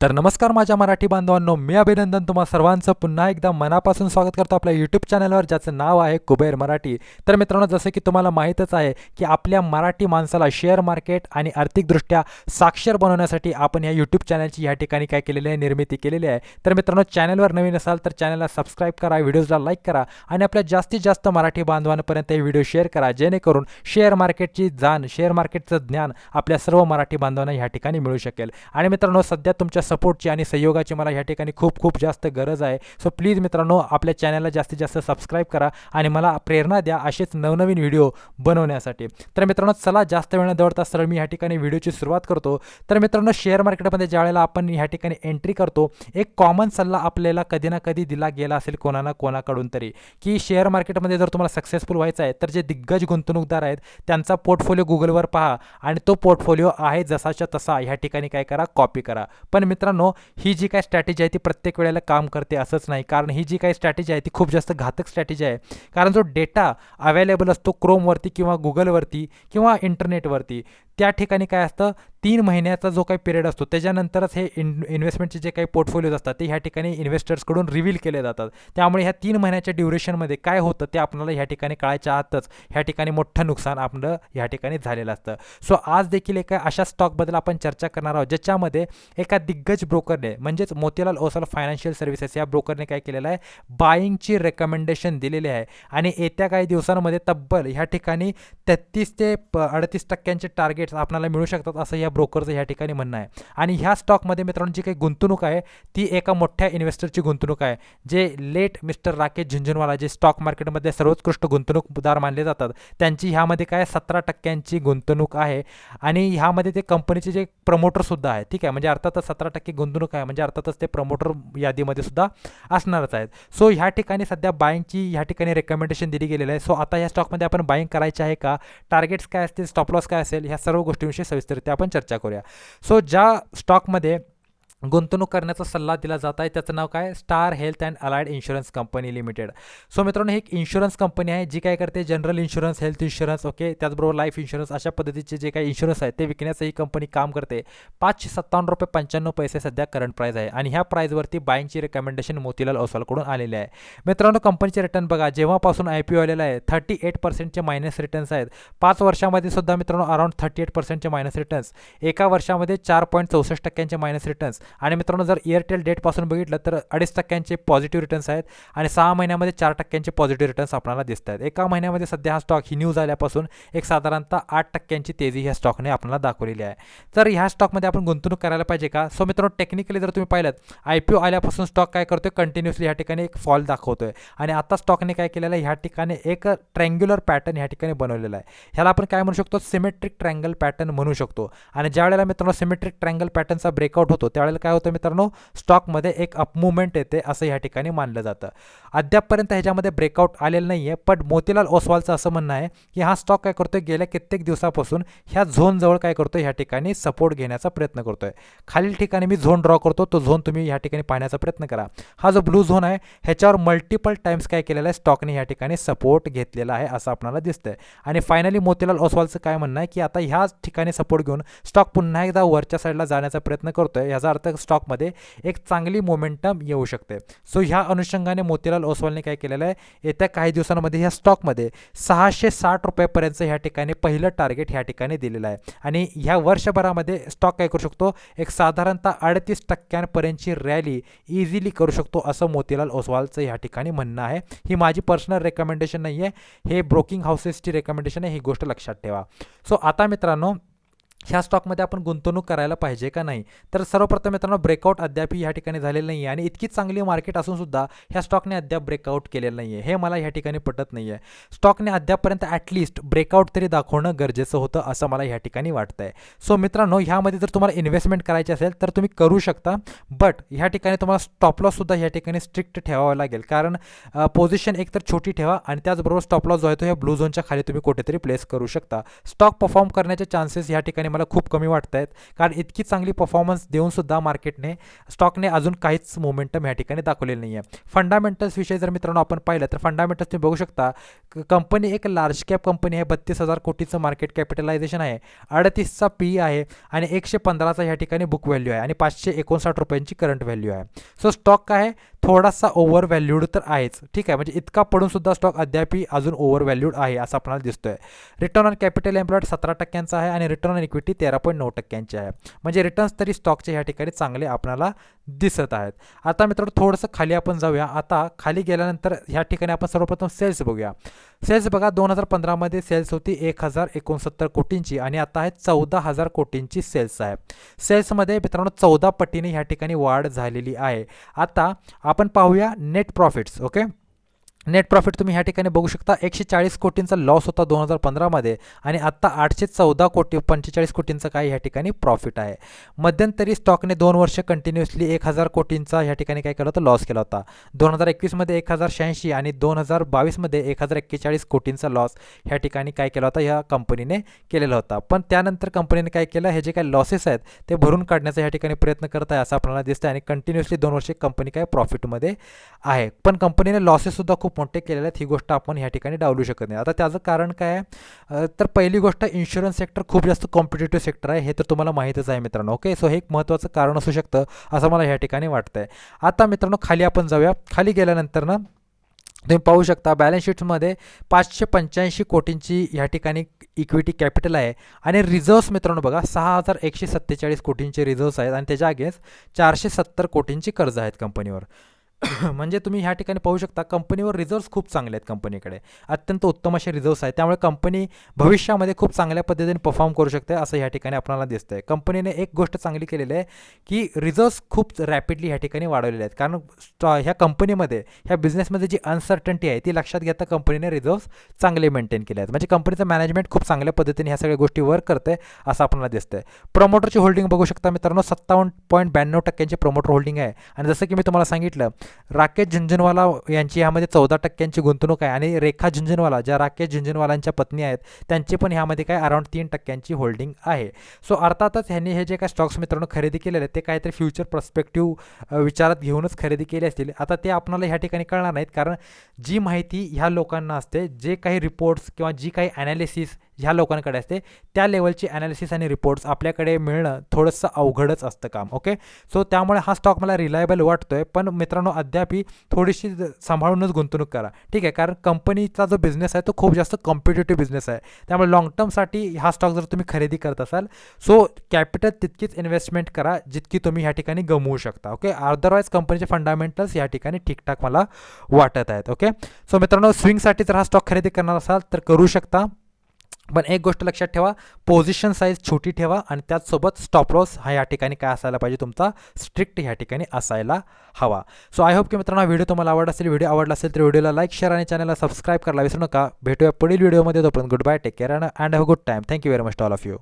तर नमस्कार माझ्या मराठी बांधवांनो मी अभिनंदन तुम्हा सर्वांचं. पुन्हा एकदा मनापासून स्वागत करतो आपल्या यूट्यूब चॅनलवर ज्याचं नाव आहे कुबेर मराठी. तर मित्रांनो जसं की तुम्हाला माहीतच आहे की आपल्या मराठी माणसाला शेअर मार्केट आणि आर्थिकदृष्ट्या साक्षर बनवण्यासाठी आपण या यूट्यूब चॅनलची या ठिकाणी काय केलेली आहे निर्मिती केलेली आहे. तर मित्रांनो चॅनलवर नवीन असाल तर चॅनलला सबस्क्राईब करा व्हिडिओजला लाईक करा आणि आपल्या जास्तीत जास्त मराठी बांधवांपर्यंत हे व्हिडिओ शेअर करा. जेणेकरून शेअर मार्केटची जाण शेअर मार्केटचं ज्ञान आपल्या सर्व मराठी बांधवांना ह्या ठिकाणी मिळू शकेल. आणि मित्रांनो सध्या तुमच्या सपोर्टची आणि सहयोगाची मला ह्या ठिकाणी खूप खूप जास्त गरज आहे. सो प्लीज मित्रांनो आपल्या चॅनलला जास्तीत जास्त सबस्क्राईब करा आणि मला प्रेरणा द्या असेच नवनवीन व्हिडिओ बनवण्यासाठी. तर मित्रांनो चला जास्त वेळ न दौडता सरळ मी ह्या ठिकाणी व्हिडिओची सुरुवात करतो. तर मित्रांनो शेअर मार्केटमध्ये ज्या वेळेला आपण ह्या ठिकाणी एंट्री करतो एक कॉमन सल्ला आपल्याला कधी ना कधी दिला गेला असेल कोणा ना कोणाकडून तरी. की शेअर मार्केटमध्ये जर तुम्हाला सक्सेसफुल व्हायचं आहे तर जे दिग्गज गुंतवणूकदार आहेत त्यांचा पोर्टफोलिओ गुगलवर पहा आणि तो पोर्टफोलिओ आहे जसाच्या तसा. ह्या ठिकाणी काय करा कॉपी करा. पण मित्रांनो ही जी काय स्ट्रॅटेजी आहे ती प्रत्येक वेळेला काम करते असंच नाही. कारण ही जी काही स्ट्रॅटेजी आहे ती खूप जास्त घातक स्ट्रॅटेजी आहे. कारण जो डेटा अवेलेबल असतो क्रोमवरती किंवा गुगलवरती किंवा इंटरनेटवरती त्या ठिकाणी काय असतं? तीन महिन्याचा जो काही पिरियड असतो त्याच्यानंतरच हे इन इन्व्हेस्टमेंटचे जे काही पोर्टफोलिओज असतात ते ह्या ठिकाणी इन्व्हेस्टर्सकडून रिव्हील केले जातात. त्यामुळे ह्या तीन महिन्याच्या ड्युरेशनमध्ये काय होतं ते आपल्याला ह्या ठिकाणी कळायच्या आतच ह्या ठिकाणी मोठं नुकसान आपलं ह्या ठिकाणी झालेलं असतं. सो आज देखील एका अशा स्टॉकबद्दल आपण चर्चा करणार आहोत ज्याच्यामध्ये एका दिग्गज ब्रोकरने म्हणजेच मोतीलाल ओसाल फायनान्शियल सर्व्हिसेस या ब्रोकरने काय केलेलं आहे? बाईंगची रेकमेंडेशन दिलेली आहे. आणि येत्या काही दिवसांमध्ये तब्बल ह्या ठिकाणी तेहतीस ते प अडतीस टक्क्यांचे टार्गेट टार्गेट्स आपल्याला मिळू शकतात असं या ब्रोकरचं ह्या ठिकाणी म्हणणं आहे. आणि ह्या स्टॉकमध्ये मित्रांनो जी काही गुंतवणूक आहे ती एका मोठ्या इन्व्हेस्टरची गुंतवणूक आहे जे लेट मिस्टर राकेश झुंझुनवाला जे स्टॉक मार्केटमध्ये सर्वोत्कृष्ट गुंतवणूकदार मानले जातात त्यांची ह्यामध्ये काय सतरा टक्क्यांची गुंतवणूक आहे. आणि ह्यामध्ये ते कंपनीचे जे प्रमोटरसुद्धा आहे ठीक आहे? म्हणजे अर्थातच सतरा टक्के गुंतवणूक आहे म्हणजे अर्थातच ते प्रमोटर यादीमध्ये सुद्धा असणारच आहेत. सो ह्या ठिकाणी सध्या बाईंगची ह्या ठिकाणी रेकमेंडेशन दिली गेलेली आहे. सो आता ह्या स्टॉकमध्ये आपण बाईंग करायचे आहे का? टार्गेट्स काय असतील? स्टॉप लॉस काय असेल? ह्या सर्व गोष्टींविषयी सविस्तररित्या आपण चर्चा करूया. सो ज्या स्टॉकमध्ये गुंतवणूक करण्याचा सल्ला दिला जात आहे. त्याचं नाव काय? Star health and allied insurance company limited. So मित्रांनो ही एक इन्शुरन्स कंपनी आहे जी काय करते? General insurance health insurance okay? त्याचबरोबर लाईफ इन्शुरन्स अशा पद्धतीचे जे काही इन्शुरन्स आहेत ते विकण्याचं ही कंपनी काम करते. पाचशे सत्तावन्न रुपये पंच्याण्णव पैसे सध्या करंट प्राईज आहे. आणि ह्या प्राईजवरती बाईंगची रेकमेंडेशन मोतीलाल ओसालकडून आलेली आहे. मित्रांनो कंपनीचे रिटर्न बघा. जेव्हापासून आय पी ओ आलेला आहे थर्टी एट पर्सेंटचे मायनस रिटर्न्स आहेत. पाच वर्षामध्ये सुद्धा मित्रांनो अराउंड थर्टी एट पर्सेंटचे मायनस रिटर्न्स एका वर्षामध्ये चार पॉईंट चौसष्ट टक्क्यांचे मायनस रिटर्न्स आणि मित्रांनो जर एअरटेल डेटपासून बघितलं तर अडीच टक्क्यांचे पॉझिटिव्ह रिटर्न्स आहेत आणि सहा महिन्यामध्ये चार टक्क्यांचे पॉझिटिव्ह रिटर्न्स आपल्याला दिसत आहेत. एका महिन्यामध्ये सध्या हा स्टॉक ही न्यूज आल्यापासून एक साधारणतः आठ टक्क्यांची तेजी ह्या स्टॉकने आपल्याला दाखवलेली आहे. तर ह्या स्टॉकमध्ये आपण गुंतवणूक करायला पाहिजे का? सो मित्रांनो टेक्निकली जर तुम्ही पाहिलं आय पी ओ आल्यापासून स्टॉक काय करतोय? कंटिन्युअसली ह्या ठिकाणी एक फॉल दाखवतोय. आणि आता स्टॉकने काय केलेलं आहे? ह्या ठिकाणी एक ट्रँग्युलर पॅटर्न ह्या ठिकाणी बनवलेला आहे. ह्याला आपण काय म्हणू शकतो? सिमेट्रिक ट्रँगल पॅटर्न म्हणू शकतो. आणि ज्या वेळेला मित्रांनो सिमेट्रिक ट्रँगल पॅटर्नचा ब्रेकआउट होतो त्यावेळेला काय होतं मित्रांनो? स्टॉकमध्ये एक अपमुवमेंट येते असं या ठिकाणी मानलं जातं. अद्यापपर्यंत ह्याच्यामध्ये ब्रेकआउट आलेलं नाही आहे पण मोतीलाल ओसवालचं असं म्हणणं आहे की हा स्टॉक काय करतोय? गेल्या कित्येक दिवसापासून ह्या झोनजवळ काय करतोय? ह्या ठिकाणी सपोर्ट घेण्याचा प्रयत्न करतोय. खालील ठिकाणी मी झोन ड्रॉ करतो तो झोन तुम्ही ह्या ठिकाणी पाहण्याचा प्रयत्न करा. हा जो ब्लू झोन आहे ह्याच्यावर मल्टिपल टाइम्स काय केलेला आहे? स्टॉकने ह्या ठिकाणी सपोर्ट घेतलेला आहे असं आपल्याला दिसतंय. आणि फायनली मोतीलाल ओसवालचं काय म्हणणं आहे की आता ह्याच ठिकाणी सपोर्ट घेऊन स्टॉक पुन्हा एकदा वरच्या साईडला जाण्याचा प्रयत्न करतोय. याचा अर्थ स्टॉकमध्ये एक चांगली मोमेंटम येऊ शकते. सो ह्या अनुषंगाने मोतीलाल ओसवालने काय केलेलं आहे? येत्या काही दिवसांमध्ये ह्या स्टॉकमध्ये सहाशे साठ रुपयापर्यंत ह्या ठिकाणी पहिलं टार्गेट ह्या ठिकाणी दिलेलं आहे. आणि ह्या वर्षभरामध्ये स्टॉक काय करू शकतो? एक साधारणतः अडतीस टक्क्यांपर्यंतची रॅली इझिली करू शकतो असं मोतीलाल ओसवालचं ह्या ठिकाणी म्हणणं आहे. ही माझी पर्सनल रेकमेंडेशन नाही आहे हे ब्रोकिंग हाऊसेसची रेकमेंडेशन आहे. ही गोष्ट लक्षात ठेवा. सो आता मित्रांनो ह्या स्टॉकमध्ये आपण गुंतवणूक करायला पाहिजे का नाही? तर सर्वप्रथम मित्रांनो ब्रेकआउट अद्याप ह्या ठिकाणी झालेलं नाही आहे आणि इतकी चांगली मार्केट असून सुद्धा ह्या स्टॉकने अद्याप ब्रेकआउट केलेलं नाही आहे हे मला ह्या ठिकाणी पटत नाही आहे स्टॉकने अद्यापपर्यंत ॲटलिस्ट ब्रेकआउट तरी दाखवणं गरजेचं होतं असं मला ह्या ठिकाणी वाटतं आहे सो मित्रांनो ह्यामध्ये जर तुम्हाला इन्व्हेस्टमेंट करायची असेल तर तुम्ही करू शकता. बट ह्या ठिकाणी तुम्हाला स्टॉपलॉससुद्धा ह्या ठिकाणी स्ट्रिक्ट ठेवावं लागेल. कारण पोझिशन एकतर छोटी ठेवा आणि त्याचबरोबर स्टॉपलॉस जो आहे तो ह्या ब्लू झोनच्या खाली तुम्ही कुठेतरी प्लेस करू शकता. स्टॉक परफॉर्म करण्याचे चान्सेस ह्या ठिकाणी आणि मला खूप कमी वाटत आहेत कारण इतकी चांगली परफॉर्मन्स देऊनसुद्धा मार्केटने स्टॉकने अजून काहीच मोमेंटम या ठिकाणी दाखवलेलं नाही आहे फंडामेंटल्स विषयी जर मित्रांनो आपण पाहिलं तर फंडामेंटल्स तुम्ही बघू शकता कंपनी एक लार्ज कॅप कंपनी आहे बत्तीस हजार कोटीचं मार्केट कॅपिटलायझेशन आहे अडतीसचा पी आहे आणि एकशे पंधराचा ह्या ठिकाणी बुक व्हॅल्यू आहे आणि पाचशे एकोणसाठ रुपयांची करंट व्हॅल्यू आहे. सो स्टॉक काय आहे? थोडासा ओव्हर व्हॅल्यूड तर आहेच. ठीक आहे? म्हणजे इतका पडून सुद्धा स्टॉक अद्यापही अजून ओव्हर व्हॅल्यूड आहे असं आपल्याला दिसतोय. रिटर्न ऑन कॅपिटल एम्प्लॉयड सतरा टक्क्यांचा आहे आणि रिटर्न ऑन इक्विटी तेरा पॉईंट नऊ टक्क्यांचे आहे. म्हणजे रिटर्न्स तरी स्टॉकचे ह्या ठिकाणी चांगले आपल्याला दिसत आहेत. आता मित्रांनो थोडंसं खाली आपण जाऊया. आता खाली गेल्यानंतर ह्या ठिकाणी आपण सर्वप्रथम सेल्स बघूया. सेल्स बघा दोन हजार पंधरामध्ये सेल्स होती एक हजार एकोणसत्तर कोटींची आणि आता आहे चौदा हजार कोटींची सेल्स आहे. सेल्समध्ये मित्रांनो चौदा पटीने ह्या ठिकाणी वाढ झालेली आहे. आता आपण पाहूया net profits okay net profit तुम्ही ह्या ठिकाणी बघू शकता. एकशे चाळीस कोटींचा लॉस होता दोन हजार पंधरामध्ये आणि आत्ता आठशे चौदा कोटी पंचेचाळीस कोटींचा काय ह्या ठिकाणी प्रॉफिट आहे. मध्यंतरी स्टॉकने दोन वर्ष कंटिन्युअसली एक हजार कोटींचा ह्या ठिकाणी काय केला होता? लॉस केला होता. दोन हजार एकवीसमध्ये एक हजार शहाऐंशी आणि दोन हजार बावीसमध्ये एक हजार एक्केचाळीस कोटींचा लॉस ह्या ठिकाणी काय केला होता? ह्या कंपनीने केलेला होता. पण त्यानंतर कंपनीने काय केलं? हे जे काही लॉसेस आहेत ते भरून काढण्याचा ह्या ठिकाणी प्रयत्न करत आहे असं आपल्याला दिसतं आणि कंटिन्युअसली दोन वर्षे कंपनी काय प्रॉफिटमध्ये आहे. पण कंपनीने लॉसेससुद्धा खूप मोठे केलेले आहेत ही गोष्ट आपण ह्या ठिकाणी डावलू शकत नाही. आता त्याचं कारण काय आहे? तर पहिली गोष्ट इन्शुरन्स सेक्टर खूप जास्त कॉम्पिटेटिव्ह सेक्टर आहे हे तर तुम्हाला माहीतच आहे मित्रांनो ओके सो हे एक महत्त्वाचं कारण असू शकतं असं मला ह्या ठिकाणी वाटतं आहे आता मित्रांनो खाली आपण जाऊया. खाली गेल्यानंतर ना तुम्ही पाहू शकता बॅलन्स शीट्समध्ये पाचशे पंच्याऐंशी कोटींची ह्या ठिकाणी इक्विटी कॅपिटल आहे. आणि रिझर्व्स मित्रांनो बघा सहा हजार एकशे सत्तेचाळीस कोटींचे रिझर्व्स आहेत आणि त्याच्या अगेन्स्ट चारशे सत्तर कोटींची कर्ज आहेत कंपनीवर म्हणजे तुम्ही ह्या ठिकाणी पाहू शकता कंपनीवर रिझर्व्स खूप चांगले आहेत कंपनीकडे. अत्यंत उत्तम असे रिझर्व्स आहेत. त्यामुळे कंपनी भविष्यामध्ये खूप चांगल्या पद्धतीने परफॉर्म करू शकते असं ह्या ठिकाणी आपल्याला दिसतं आहे कंपनीने एक गोष्ट चांगली केलेली आहे की रिझर्व्स खूप रॅपिडली ह्या ठिकाणी वाढवलेले आहेत. कारण स्टॉ ह्या कंपनीमध्ये ह्या बिझनेसमध्ये जी अनसर्टन्टी आहे ती लक्षात घेता कंपनीने रिझर्व्स चांगले मेंटेन केले आहेत. म्हणजे कंपनीचं मॅनेजमेंट खूप चांगल्या पद्धतीने ह्या सगळ्या गोष्टी वर्क करते असं आपल्याला दिसतंय. प्रमोटरची होल्डिंग बघू शकता मित्रांनो सत्तावन्न पॉईंट ब्याण्णव टक्क्यांची प्रमोटर होल्डिंग आहे. आणि जसं की मी तुम्हाला सांगितलं राकेश झुंझुनवाला यांची ह्यामध्ये चौदा टक्क्यांची गुंतवणूक आहे आणि रेखा झुंझुनवाला ज्या राकेश झुंझुनवालांच्या पत्नी आहेत त्यांची पण ह्यामध्ये काय अराउंड तीन टक्क्यांची होल्डिंग आहे. सो अर्थातच ह्यांनी हे जे काय स्टॉक्स मित्रांनो खरेदी केलेले आहेत ते काहीतरी फ्युचर प्रस्पेक्टिव्ह विचारात घेऊनच खरेदी केली असतील. आता ते आपणाला ह्या ठिकाणी कळणार नाहीत कारण जी माहिती ह्या लोकांना असते जे काही रिपोर्ट्स किंवा जी काही ॲनालिसिस ह्या लोकांकडे असते. त्या लेवलची ॲनालिसिस आणि रिपोर्ट्स आपल्याकडे मिळणं थोडंसं अवघडच असतं काम ओके सो त्यामुळे हा स्टॉक मला रिलायबल वाटतो आहे पण मित्रांनो अद्यापही थोडीशी सांभाळूनच गुंतवणूक करा. ठीक आहे कारण कंपनीचा जो बिझनेस आहे तो खूप जास्त कॉम्पिटेटिव्ह बिझनेस आहे. त्यामुळे लॉंग टर्मसाठी हा स्टॉक जर तुम्ही खरेदी करत असाल सो कॅपिटल तितकीच इन्व्हेस्टमेंट करा जितकी तुम्ही ह्या ठिकाणी गमवू शकता ओके अदरवाईज कंपनीचे फंडामेंटल्स या ठिकाणी ठीकठाक मला वाटत आहेत ओके सो मित्रांनो स्विंगसाठी जर हा स्टॉक खरेदी करणार असाल तर करू शकता. पण एक गोष्ट लक्षात ठेवा पोझिशन साईज छोटी ठेवा आणि त्याचसोबत स्टॉप लॉस हा या ठिकाणी काय असायला पाहिजे तुमचा? स्ट्रिक्ट ह्या ठिकाणी असायला हवा. सो आय होप की मित्रांनो व्हिडिओ तुम्हाला आवडला असेल व्हिडिओ आवडला असेल तर व्हिडिओला लाईक शेअर आणि चॅनलला सबस्क्राईब करायला विसरू नका. भेटूया पुढील व्हिडिओमध्ये तोपर्यंत goodbye take care and have good time thank you very much all of you